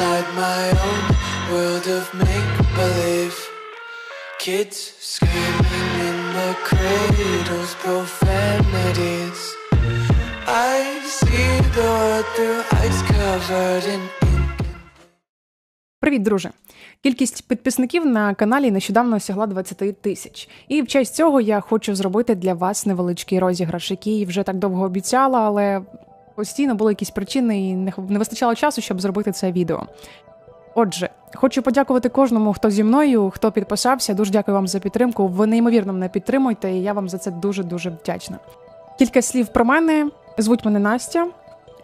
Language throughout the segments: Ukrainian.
inside my own world of make believe. Kids screaming in the cradles, profanities. I see the world through ice covered in. Привіт, друже! Кількість підписників на каналі нещодавно сягла 20 тисяч. І в честь цього я хочу зробити для вас невеличкий розіграш, який вже так довго обіцяла, але постійно були якісь причини і не вистачало часу, щоб зробити це відео. Отже, хочу подякувати кожному, хто зі мною, хто підписався. Дуже дякую вам за підтримку. Ви неймовірно мене підтримуєте, і я вам за це дуже дуже вдячна. Кілька слів про мене. Звуть мене Настя.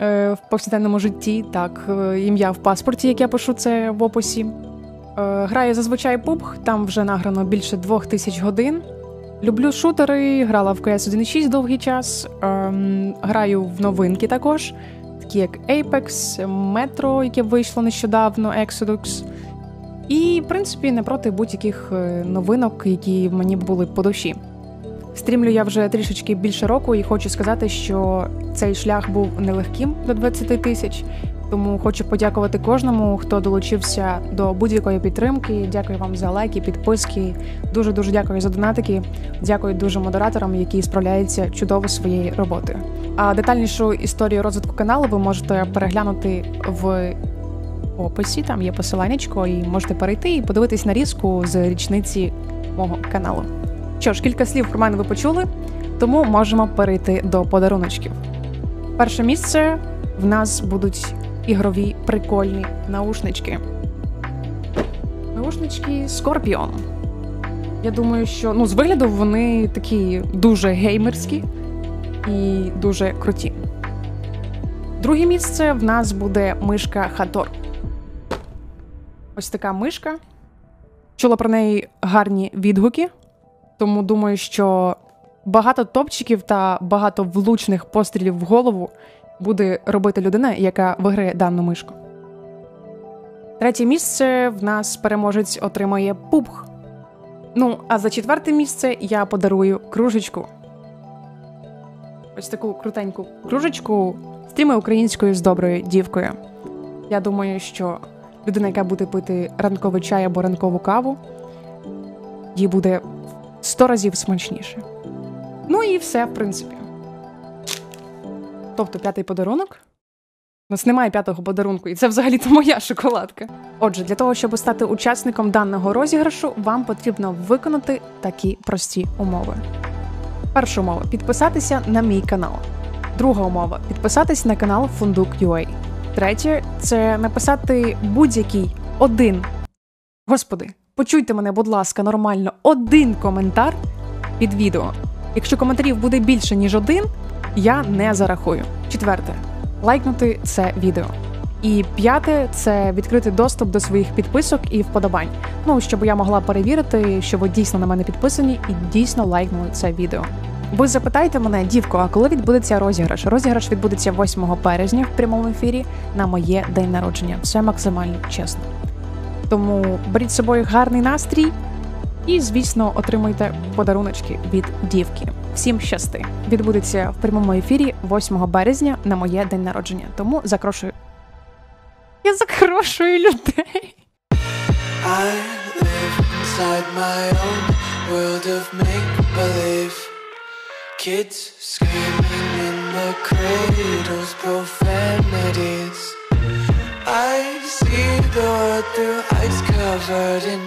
Е, В повсякденному житті, так, е, ім'я в паспорті, як я пишу це в описі. Е, Граю зазвичай PUBG, там вже награно більше двох тисяч годин. Люблю шутери, грала в CS 1.6 довгий час. Ем, граю в новинки також, такі як Apex, Metro, яке вийшло нещодавно, Exodus. І, в принципі, не проти будь-яких е, новинок, які мені були по душі. Стрімлю я вже трішечки більше року, і хочу сказати, що цей шлях був нелегким до 20 тисяч. Тому хочу подякувати кожному, хто долучився до будь-якої підтримки. Дякую вам за лайки, підписки. Дуже дуже дякую за донатики. Дякую дуже модераторам, які справляються чудово своєю роботою. А детальнішу історію розвитку каналу ви можете переглянути в описі. Там є посиланнячко, і можете перейти і подивитись нарізку з річниці мого каналу. Що ж, кілька слів про мене ви почули, тому можемо перейти до подаруночків. Перше місце в нас будуть ігрові прикольні наушнички. Наушнички Scorpion. Я думаю, що ну, з вигляду вони такі дуже геймерські і дуже круті. Друге місце в нас буде мишка Хатор. Ось така мишка. Чула про неї гарні відгуки, тому думаю, що багато топчиків та багато влучних пострілів в голову буде робити людина, яка виграє дану мишку. Третє місце в нас переможець отримає пубг. Ну, а за четверте місце я подарую кружечку. Ось таку крутеньку кружечку стріми українською з доброю дівкою. Я думаю, що людина, яка буде пити ранковий чай або ранкову каву, їй буде 100 разів смачніше. Ну і все, в принципі. Тобто п'ятий подарунок. У нас немає п'ятого подарунку, і це взагалі-то моя шоколадка. Отже, для того, щоб стати учасником даного розіграшу, вам потрібно виконати такі прості умови. Перша умова підписатися на мій канал. Друга умова підписатись на канал Funduk.ua. Третє це написати будь-який один. Господи, почуйте мене, будь ласка, нормально, один коментар під відео. Якщо коментарів буде більше, ніж один, я не зарахую. Четверте лайкнути це відео. І п'яте це відкрити доступ до своїх підписок і вподобань. Ну щоб я могла перевірити, що ви дійсно на мене підписані і дійсно лайкнули це відео. Ви запитаєте мене, дівко, а коли відбудеться розіграш? Розіграш відбудеться 8 березня в прямому ефірі на моє день народження. Все максимально чесно. Тому беріть з собою гарний настрій і, звісно, отримуйте подаруночки від дівки. Всім щасти! Відбудеться в прямому ефірі 8 березня на моє день народження. Тому закрошую. Я закрошую людей. I live inside my own world of make believe. Kids screaming in the cradles, profanities. I see the world through ice covered in